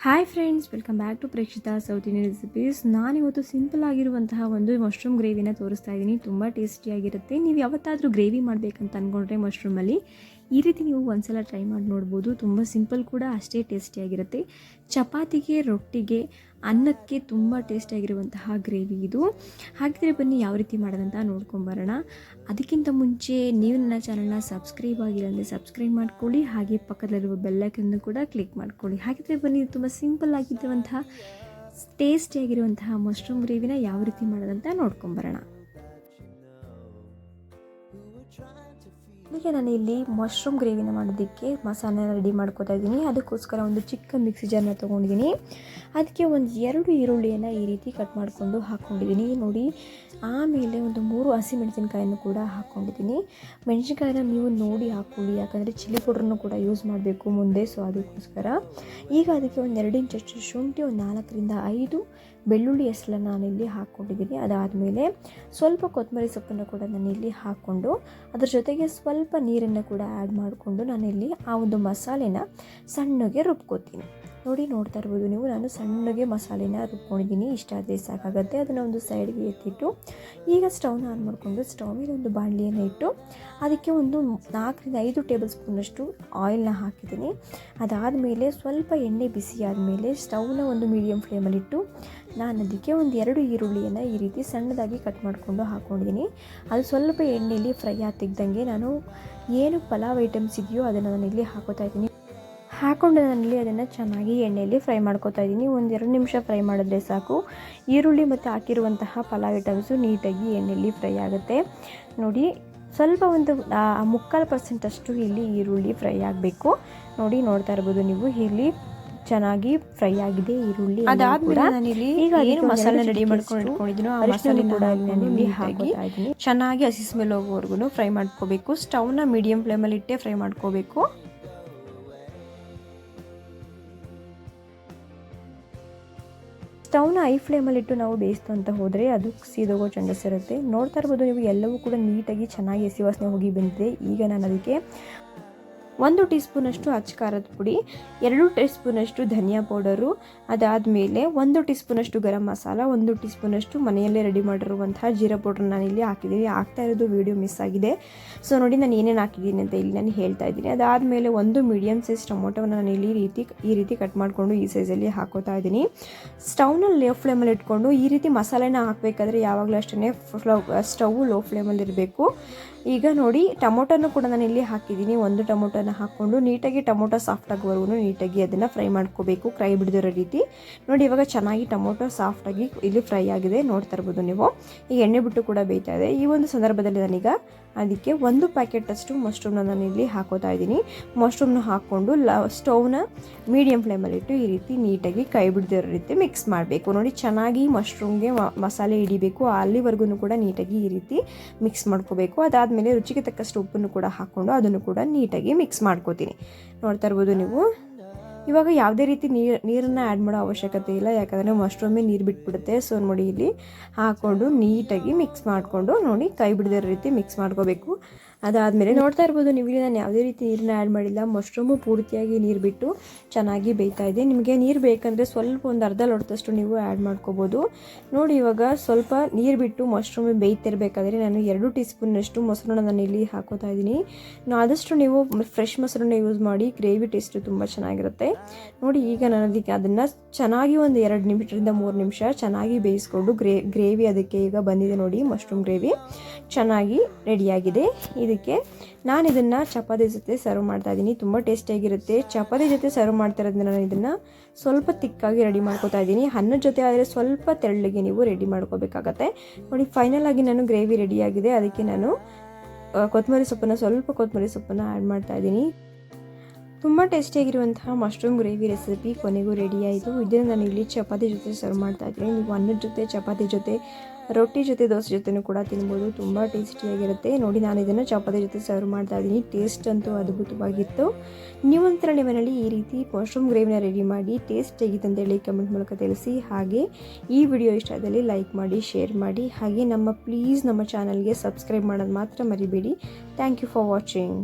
Hi friends welcome back to Prekshita south Indian recipes ನಾನಿವತ್ತು simple ಆಗಿರುವಂತಹ ಒಂದು mushroom ಗ್ರೇವಿನ ತೋರಿಸ್ತಾ ಇದ್ದೀನಿ. ತುಂಬ ಟೇಸ್ಟಿಯಾಗಿರುತ್ತೆ ನೀವು ಯಾವತ್ತಾದರೂ ಗ್ರೇವಿ ಮಾಡಬೇಕಂತ ಅಂದ್ಕೊಂಡ್ರೆ ಮಶ್ರೂಮಲ್ಲಿ ಈ ರೀತಿ ನೀವು ಒಂದ್ಸಲ ಟ್ರೈ ಮಾಡಿ ನೋಡ್ಬೋದು. ತುಂಬ ಸಿಂಪಲ್ ಕೂಡ, ಅಷ್ಟೇ ಟೇಸ್ಟಿಯಾಗಿರುತ್ತೆ ಚಪಾತಿಗೆ, ರೊಟ್ಟಿಗೆ, ಅನ್ನಕ್ಕೆ ತುಂಬ ಟೇಸ್ಟಿಯಾಗಿರುವಂತಹ ಗ್ರೇವಿ ಇದು. ಹಾಗಿದ್ರೆ ಬನ್ನಿ, ಯಾವ ರೀತಿ ಮಾಡೋದಂತ ನೋಡ್ಕೊಂಬರೋಣ ಅದಕ್ಕಿಂತ ಮುಂಚೆ, ನೀವು ನನ್ನ ಚಾನಲ್ನ ಸಬ್ಸ್ಕ್ರೈಬ್ ಆಗಿಲ್ಲ ಅಂದರೆ ಸಬ್ಸ್ಕ್ರೈಬ್ ಮಾಡ್ಕೊಳ್ಳಿ. ಹಾಗೆ ಪಕ್ಕದಲ್ಲಿರುವ ಬೆಲ್ಲೈಕನ್ನು ಕೂಡ ಕ್ಲಿಕ್ ಮಾಡ್ಕೊಳ್ಳಿ. ಹಾಗಿದ್ರೆ ಬನ್ನಿ ತುಂಬ ಸಿಂಪಲ್ ಆಗಿದ್ದಂತಹ ಟೇಸ್ಟಿಯಾಗಿರುವಂತಹ ಮಶ್ರೂಮ್ ಗ್ರೇವಿನ ಯಾವ ರೀತಿ ಮಾಡೋದಂತ ನೋಡ್ಕೊಂಬರೋಣ ಈಗ ನಾನು ಇಲ್ಲಿ ಮಶ್ರೂಮ್ ಗ್ರೇವಿನ ಮಾಡೋದಕ್ಕೆ ಮಸಾಲೆ ರೆಡಿ ಮಾಡ್ಕೋತಾ ಇದ್ದೀನಿ. ಅದಕ್ಕೋಸ್ಕರ ಒಂದು ಚಿಕ್ಕ ಮಿಕ್ಸಿ ಜಾರ್ನ ತೊಗೊಂಡಿದ್ದೀನಿ. ಅದಕ್ಕೆ ಒಂದು ಎರಡು ಈರುಳ್ಳಿಯನ್ನು ಈ ರೀತಿ ಕಟ್ ಮಾಡಿಕೊಂಡು ಹಾಕ್ಕೊಂಡಿದ್ದೀನಿ ನೋಡಿ, ಆಮೇಲೆ ಒಂದು ಮೂರು ಹಸಿಮೆಣಸಿನ್ಕಾಯನ್ನು ಕೂಡ ಹಾಕ್ಕೊಂಡಿದ್ದೀನಿ ಮೆಣಸಿನ್ಕಾಯಿನ ನೀವು ನೋಡಿ ಹಾಕ್ಕೊಳ್ಳಿ ಯಾಕಂದರೆ ಚಿಲ್ಲಿ ಪೌಡ್ರನ್ನು ಕೂಡ ಯೂಸ್ ಮಾಡಬೇಕು ಮುಂದೆ. ಸೊ ಅದಕ್ಕೋಸ್ಕರ. ಈಗ ಅದಕ್ಕೆ ಒಂದು ಎರಡು ಇಂಚಷ್ಟು ಶುಂಠಿ, ಒಂದು ನಾಲ್ಕರಿಂದ ಐದು ಬೆಳ್ಳುಳ್ಳಿ ಹೆಸರನ್ನು ನಾನಿಲ್ಲಿ ಹಾಕ್ಕೊಂಡಿದ್ದೀನಿ. ಅದಾದಮೇಲೆ ಸ್ವಲ್ಪ ಕೊತ್ತಂಬರಿ ಸೊಪ್ಪನ್ನು ಕೂಡ ನಾನಿಲ್ಲಿ ಹಾಕ್ಕೊಂಡು, ಅದ್ರ ಜೊತೆಗೆ ಸ್ವಲ್ಪ ನೀರನ್ನು ಕೂಡ ಆ್ಯಡ್ ಮಾಡಿಕೊಂಡು ನಾನಿಲ್ಲಿ ಆ ಒಂದು ಮಸಾಲೆನ ಸಣ್ಣಗೆ ರುಬ್ಕೋತೀನಿ. ನೋಡಿ ನೋಡ್ತಾ ಇರ್ಬೋದು ನೀವು. ನಾನು ಸಣ್ಣಗೆ ಮಸಾಲೆನ ರುಬ್ಕೊಂಡಿದ್ದೀನಿ. ಇಷ್ಟ ಆದರೆ ಸಾಕಾಗುತ್ತೆ. ಅದನ್ನು ಒಂದು ಸೈಡ್ಗೆ ಎತ್ತಿಟ್ಟು ಈಗ ಸ್ಟವ್ನ ಆನ್ ಮಾಡಿಕೊಂಡು ಸ್ಟವ್ ಮೇಲೆ ಒಂದು ಬಾಣಲಿಯನ್ನು ಇಟ್ಟು ಅದಕ್ಕೆ ಒಂದು ನಾಲ್ಕರಿಂದ ಐದು ಟೇಬಲ್ ಸ್ಪೂನಷ್ಟು ಆಯಿಲ್ನ ಹಾಕಿದ್ದೀನಿ. ಅದಾದಮೇಲೆ ಸ್ವಲ್ಪ ಎಣ್ಣೆ ಬಿಸಿ ಆದಮೇಲೆ ಸ್ಟವ್ನ ಒಂದು ಮೀಡಿಯಮ್ ಫ್ಲೇಮಲ್ಲಿಟ್ಟು ನಾನು ಅದಕ್ಕೆ ಒಂದು ಎರಡು ಈರುಳ್ಳಿಯನ್ನು ಈ ರೀತಿ ಸಣ್ಣದಾಗಿ ಕಟ್ ಮಾಡಿಕೊಂಡು ಹಾಕ್ಕೊಂಡಿದ್ದೀನಿ ಅದು ಸ್ವಲ್ಪ ಎಣ್ಣೆಯಲ್ಲಿ ಫ್ರೈ ಆಗ್ತಿದ್ದಂಗೆ ನಾನು ಏನು ಪಲಾವ್ ಐಟಮ್ಸ್ ಇದೆಯೋ ಅದನ್ನು ನಾನು ಇಲ್ಲಿ ಹಾಕೋತಾ ಇದ್ದೀನಿ. ಹಾಕ್ಕೊಂಡು ನಾನಲ್ಲಿ ಅದನ್ನು ಚೆನ್ನಾಗಿ ಎಣ್ಣೆಯಲ್ಲಿ ಫ್ರೈ ಮಾಡ್ಕೋತಾ ಇದ್ದೀನಿ ಒಂದು ಎರಡು ನಿಮಿಷ ಫ್ರೈ ಮಾಡಿದ್ರೆ ಸಾಕು. ಈರುಳ್ಳಿ ಮತ್ತು ಹಾಕಿರುವಂತಹ ಪಲಾವ್ ಐಟಮ್ಸು ನೀಟಾಗಿ ಎಣ್ಣೆಯಲ್ಲಿ ಫ್ರೈ ಆಗುತ್ತೆ. ನೋಡಿ ಸ್ವಲ್ಪ ಒಂದು ಮುಕ್ಕಾಲು ಪರ್ಸೆಂಟಷ್ಟು ಇಲ್ಲಿ ಈರುಳ್ಳಿ ಫ್ರೈ ಆಗಬೇಕು. ನೋಡಿ ನೋಡ್ತಾ ಇರ್ಬೋದು ನೀವು ಇಲ್ಲಿ ಚೆನ್ನಾಗಿ ಫ್ರೈ ಆಗಿದೆ ಈರುಳ್ಳಿ ಅದಾದ್ಮೇಲೆ ನಾನಿಲ್ಲಿ ಈಗ ಏನು ಮಸಾಲೆ ರೆಡಿ ಮಾಡ್ಕೊಂಡು ಇಟ್ಕೊಂಡಿದ್ದೀನೋ ಆ ಮಸಾಲೆ ಕೂಡ ನಾನಿಲ್ಲಿ ಹಾಕಿ ಹಾಕಿ ಚೆನ್ನಾಗಿ ಹಸಿ ಸ್ಮೆಲ್ ಹೋಗೋವರೆಗೂ ಫ್ರೈ ಮಾಡ್ಕೋಬೇಕು. ಸ್ಟವ್ನ ಮೀಡಿಯಂ ಫ್ಲೇಮಲ್ಲಿ ಇಟ್ಟೆ ಫ್ರೈ ಮಾಡ್ಕೋಬೇಕು. ಸ್ಟವ್ನ ಐ ಫ್ಲೇಮಲ್ಲಿಟ್ಟು ನಾವು ಬೇಯಿಸ್ತು ಅಂತ ಹೋದರೆ ಅದು ಸೀದೋಗೋ ಚಾನ್ಸಸ್ ಇರುತ್ತೆ. ನೋಡ್ತಾ ಇರ್ಬೋದು ನೀವು ಎಲ್ಲವೂ ಕೂಡ ನೀಟಾಗಿ ಚೆನ್ನಾಗಿ ವಾಸನೆ ಹೋಗಿ ಬಂದಿದೆ. ಈಗ ನಾನು ಅದಕ್ಕೆ ಒಂದು ಟೀ ಸ್ಪೂನಷ್ಟು ಅಚ್ಚ ಪುಡಿ, ಎರಡು ಟೀ ಸ್ಪೂನಷ್ಟು ಧನಿಯಾ ಪೌಡರು, ಅದಾದಮೇಲೆ ಒಂದು ಟೀ ಸ್ಪೂನಷ್ಟು ಗರಂ ಮಸಾಲ, ಒಂದು ಟೀ ಸ್ಪೂನಷ್ಟು ಮನೆಯಲ್ಲೇ ರೆಡಿ ಮಾಡಿರುವಂತಹ ಜೀರಾ ಪೌಡ್ರ್ ನಾನಿಲ್ಲಿ ಹಾಕಿದ್ದೀನಿ. ಆಗ್ತಾ ಇರೋದು ವೀಡಿಯೋ ಮಿಸ್ ಆಗಿದೆ. ಸೊ ನೋಡಿ ನಾನು ಏನೇನು ಹಾಕಿದ್ದೀನಿ ಅಂತ ಇಲ್ಲಿ ನಾನು ಹೇಳ್ತಾ ಇದ್ದೀನಿ. ಅದಾದಮೇಲೆ ಒಂದು ಮೀಡಿಯಮ್ ಸೈಜ್ ಟೊಮೊಟೊವನ್ನು ನಾನು ಇಲ್ಲಿ ರೀತಿ, ಈ ರೀತಿ ಕಟ್ ಮಾಡಿಕೊಂಡು ಈ ಸೈಜಲ್ಲಿ ಹಾಕೋತಾ ಇದ್ದೀನಿ. ಸ್ಟವ್ನ ಲೋ ಫ್ಲೇಮಲ್ಲಿ ಇಟ್ಕೊಂಡು ಈ ರೀತಿ ಮಸಾಲೆನ ಹಾಕಬೇಕಾದ್ರೆ ಯಾವಾಗಲೂ ಅಷ್ಟೇ ಸ್ಟವ್ ಲೋ ಫ್ಲೇಮಲ್ಲಿ ಇರಬೇಕು. ಈಗ ನೋಡಿ ಟೊಮೊಟೊನು ಕೂಡ ನಾನು ಇಲ್ಲಿ ಹಾಕಿದ್ದೀನಿ. ಒಂದು ಟೊಮೊಟೊನ ಹಾಕ್ಕೊಂಡು ನೀಟಾಗಿ ಟೊಮೊಟೊ ಸಾಫ್ಟ್ ಆಗೋವರೆಗೂ ನೀಟಾಗಿ ಅದನ್ನು ಫ್ರೈ ಮಾಡ್ಕೋಬೇಕು ಕ್ರೈ ಬಿಡದಿರೋ ರೀತಿ. ನೋಡಿ, ಇವಾಗ ಚೆನ್ನಾಗಿ ಟೊಮೊಟೊ ಸಾಫ್ಟಾಗಿ ಇಲ್ಲಿ ಫ್ರೈ ಆಗಿದೆ, ನೋಡ್ತಾ ಇರ್ಬೋದು ನೀವು. ಈಗ ಎಣ್ಣೆ ಬಿಟ್ಟು ಕೂಡ ಬೇಯ್ತಾ ಇದೆ. ಈ ಒಂದು ಸಂದರ್ಭದಲ್ಲಿ ನಾನೀಗ ಅದಕ್ಕೆ ಒಂದು ಪ್ಯಾಕೆಟಷ್ಟು ಮಶ್ರೂಮ್ನ ನಾನು ಇಲ್ಲಿ ಹಾಕೋತಾ ಇದ್ದೀನಿ. ಮಶ್ರೂಮ್ನ ಹಾಕ್ಕೊಂಡು ಲ ಸ್ಟೌವ್ನ ಮೀಡಿಯಮ್ ಫ್ಲೇಮಲ್ಲಿಟ್ಟು ಈ ರೀತಿ ನೀಟಾಗಿ ಕೈ ಬಿಡದಿರೋ ರೀತಿ ಮಿಕ್ಸ್ ಮಾಡಬೇಕು. ನೋಡಿ, ಚೆನ್ನಾಗಿ ಮಶ್ರೂಮ್ಗೆ ಮಸಾಲೆ ಹಿಡಿಬೇಕು. ಅಲ್ಲಿವರೆಗೂ ಕೂಡ ನೀಟಾಗಿ ಈ ರೀತಿ ಮಿಕ್ಸ್ ಮಾಡ್ಕೋಬೇಕು. ಅದಾದಮೇಲೆ ರುಚಿಗೆ ತಕ್ಕಷ್ಟು ಉಪ್ಪನ್ನು ಕೂಡ ಹಾಕ್ಕೊಂಡು ಅದನ್ನು ಕೂಡ ನೀಟಾಗಿ ಮಿಕ್ಸ್ ಮಾಡ್ಕೋತೀನಿ. ನೋಡ್ತಾ ಇರ್ಬೋದು ನೀವು. ಇವಾಗ ಯಾವುದೇ ರೀತಿ ನೀರು, ನೀರನ್ನು ಆ್ಯಡ್ ಮಾಡೋ ಅವಶ್ಯಕತೆ ಇಲ್ಲ. ಯಾಕಂದರೆ ಮಶ್ರೂಮೇ ನೀರು ಬಿಟ್ಬಿಡುತ್ತೆ. ಸೊ ನೋಡಿ ಇಲ್ಲಿ ಹಾಕ್ಕೊಂಡು ನೀಟಾಗಿ ಮಿಕ್ಸ್ ಮಾಡಿಕೊಂಡು ನೋಡಿ ಕೈ ಬಿಡದಿರೋ ರೀತಿ ಮಿಕ್ಸ್ ಮಾಡ್ಕೋಬೇಕು. ಅದಾದಮೇಲೆ ನೋಡ್ತಾ ಇರ್ಬೋದು, ನೀವು ಇಲ್ಲಿ ನಾನು ಯಾವುದೇ ರೀತಿ ನೀರನ್ನ ಆ್ಯಡ್ ಮಾಡಿಲ್ಲ. ಮಶ್ರೂಮು ಪೂರ್ತಿಯಾಗಿ ನೀರು ಬಿಟ್ಟು ಚೆನ್ನಾಗಿ ಬೇಯ್ತಾ ಇದೆ. ನಿಮಗೆ ನೀರು ಬೇಕಂದರೆ ಸ್ವಲ್ಪ ಒಂದು ಅರ್ಧ ಲೋಟದಷ್ಟು ನೀವು ಆ್ಯಡ್ ಮಾಡ್ಕೋಬೋದು. ನೋಡಿ, ಇವಾಗ ಸ್ವಲ್ಪ ನೀರು ಬಿಟ್ಟು ಮಶ್ರೂಮ್ ಬೇಯ್ತಿರಬೇಕಾದ್ರೆ ನಾನು ಎರಡು ಟೀ ಸ್ಪೂನಷ್ಟು ಮೊಸರನ್ನ ನಾನು ಇಲ್ಲಿ ಹಾಕೋತಾ ಇದ್ದೀನಿ. ಆದಷ್ಟು ನೀವು ಫ್ರೆಶ್ ಮೊಸರನ್ನ ಯೂಸ್ ಮಾಡಿ ಗ್ರೇವಿ ಟೇಸ್ಟು ತುಂಬ ಚೆನ್ನಾಗಿರುತ್ತೆ. ನೋಡಿ, ಈಗ ನಾನು ಅದಕ್ಕೆ ಅದನ್ನು ಚೆನ್ನಾಗಿ ಒಂದು ಎರಡು ನಿಮಿಷದಿಂದ ಮೂರು ನಿಮಿಷ ಚೆನ್ನಾಗಿ ಬೇಯಿಸ್ಕೊಂಡು ಗ್ರೇ ಗ್ರೇವಿ ಅದಕ್ಕೆ ಈಗ ಬಂದಿದೆ ನೋಡಿ ಮಶ್ರೂಮ್ ಗ್ರೇವಿ ಚೆನ್ನಾಗಿ ರೆಡಿಯಾಗಿದೆ ಇದಕ್ಕೆ ನಾನು ಇದನ್ನು ಚಪಾತಿ ಜೊತೆ ಸರ್ವ್ ಮಾಡ್ತಾ ಇದ್ದೀನಿ ತುಂಬ ಟೇಸ್ಟಿಯಾಗಿರುತ್ತೆ ಚಪಾತಿ ಜೊತೆ ಸರ್ವ್ ಮಾಡ್ತಿರೋದ್ರಿಂದ ನಾನು ಇದನ್ನು ಸ್ವಲ್ಪ ತಿಕ್ಕಾಗಿ ರೆಡಿ ಮಾಡ್ಕೋತಾ ಇದ್ದೀನಿ ಹಣ್ಣು ಜೊತೆ ಆದರೆ ಸ್ವಲ್ಪ ತೆಳ್ಳಗೆ ನೀವು ರೆಡಿ ಮಾಡ್ಕೋಬೇಕಾಗತ್ತೆ. ನೋಡಿ ಫೈನಲ್ ಆಗಿ ನಾನು ಗ್ರೇವಿ ರೆಡಿಯಾಗಿದೆ ಅದಕ್ಕೆ ನಾನು ಕೊತ್ತಂಬರಿ ಸೊಪ್ಪನ್ನು ಸ್ವಲ್ಪ ಕೊತ್ತಂಬರಿ ಸೊಪ್ಪನ್ನು ಆ್ಯಡ್ ಮಾಡ್ತಾ ಇದ್ದೀನಿ ತುಂಬ ಟೇಸ್ಟಿಯಾಗಿರುವಂತಹ ಮಶ್ರೂಮ್ ಗ್ರೇವಿ ರೆಸಿಪಿ ಕೊನೆಗೂ ರೆಡಿ ಆಯಿತು. ಇದನ್ನು ನಾನು ಇಲ್ಲಿ ಚಪಾತಿ ಜೊತೆ ಸರ್ವ್ ಮಾಡ್ತಾ ಇದ್ದೀನಿ. ನೀವು ಅನ್ನದ ಜೊತೆ, ಚಪಾತಿ ಜೊತೆ, ರೊಟ್ಟಿ ಜೊತೆ, ದೋಸೆ ಜೊತೆನೂ ಕೂಡ ತಿನ್ಬೋದು. ತುಂಬ ಟೇಸ್ಟಿಯಾಗಿರುತ್ತೆ. ನೋಡಿ ನಾನು ಇದನ್ನು ಚಪಾತಿ ಜೊತೆ ಸರ್ವ್ ಮಾಡ್ತಾ ಇದ್ದೀನಿ. ಟೇಸ್ಟ್ ಅಂತೂ ಅದ್ಭುತವಾಗಿತ್ತು. ನೀವೊಂಥರ ಮನೆಯಲ್ಲಿ ಈ ರೀತಿ ಮಶ್ರೂಮ್ ಗ್ರೇವಿನ ರೆಡಿ ಮಾಡಿ ಟೇಸ್ಟ್ ಹೇಗಿತ್ತು ಅಂತೇಳಿ ಕಮೆಂಟ್ ಮೂಲಕ ತಿಳಿಸಿ. ಹಾಗೆ ಈ ವಿಡಿಯೋ ಇಷ್ಟ ಆದಲ್ಲಿ ಲೈಕ್ ಮಾಡಿ ಶೇರ್ ಮಾಡಿ. ಹಾಗೆ ನಮ್ಮ ಪ್ಲೀಸ್ ನಮ್ಮ ಚಾನಲ್ಗೆ ಸಬ್ಸ್ಕ್ರೈಬ್ ಮಾಡೋದು ಮಾತ್ರ ಮರಿಬೇಡಿ. Thank you for watching